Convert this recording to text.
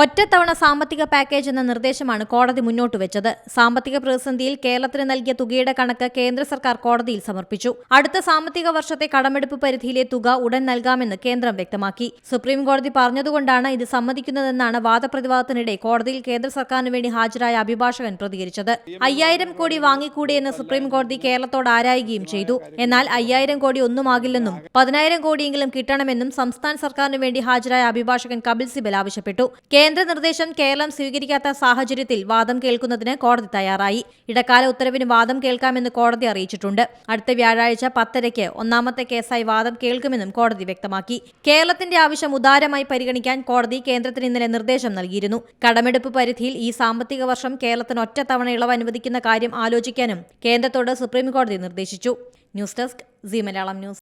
ഒറ്റത്തവണ സാമ്പത്തിക പാക്കേജ് എന്ന നിർദ്ദേശമാണ് കോടതി മുന്നോട്ട് വെച്ചത്. സാമ്പത്തിക പ്രതിസന്ധിയിൽ കേരളത്തിന് നൽകിയ തുകയുടെ കണക്ക് കേന്ദ്ര സർക്കാർ കോടതിയിൽ സമർപ്പിച്ചു. അടുത്ത സാമ്പത്തിക വർഷത്തെ കടമെടുപ്പ് പരിധിയിലെ തുക ഉടൻ നൽകാമെന്ന് കേന്ദ്രം വ്യക്തമാക്കി. സുപ്രീം കോടതി പറഞ്ഞതുകൊണ്ടാണ് ഇത് സമ്മതിക്കുന്നതെന്നാണ് വാദപ്രതിവാദത്തിനിടെ കോടതിയിൽ കേന്ദ്ര സർക്കാരിന് വേണ്ടി ഹാജരായ അഭിഭാഷകൻ പ്രതികരിച്ചത്. അയ്യായിരം കോടി വാങ്ങിക്കൂടിയെന്ന് സുപ്രീം കോടതി കേരളത്തോട് ആരായുകയും ചെയ്തു. എന്നാൽ അയ്യായിരം കോടി ഒന്നുമാകില്ലെന്നും പതിനായിരം കോടിയെങ്കിലും കിട്ടണമെന്നും സംസ്ഥാന സർക്കാരിന് വേണ്ടി ഹാജരായ അഭിഭാഷകൻ കപിൽ സിബൽ ആവശ്യപ്പെട്ടു. കേന്ദ്ര നിർദ്ദേശം കേരളം സ്വീകരിക്കാത്ത സാഹചര്യത്തിൽ വാദം കേൾക്കുന്നതിന് കോടതി തയ്യാറായി. ഇടക്കാല ഉത്തരവിന് വാദം കേൾക്കാമെന്ന് കോടതി അറിയിച്ചിട്ടുണ്ട്. അടുത്ത വ്യാഴാഴ്ച പത്തരയ്ക്ക് ഒന്നാമത്തെ കേസായി വാദം കേൾക്കുമെന്നും കോടതി വ്യക്തമാക്കി. കേരളത്തിന്റെ ആവശ്യം ഉദാരമായി പരിഗണിക്കാൻ കോടതി കേന്ദ്രത്തിന് ഇന്നലെ നിർദ്ദേശം നൽകിയിരുന്നു. കടമെടുപ്പ് പരിധിയിൽ ഈ സാമ്പത്തിക വർഷം കേരളത്തിന് ഒറ്റത്തവണ ഇളവ് അനുവദിക്കുന്ന കാര്യം ആലോചിക്കാനും കേന്ദ്രത്തോട് സുപ്രീംകോടതി നിർദ്ദേശിച്ചു. News desk C Malayalam news.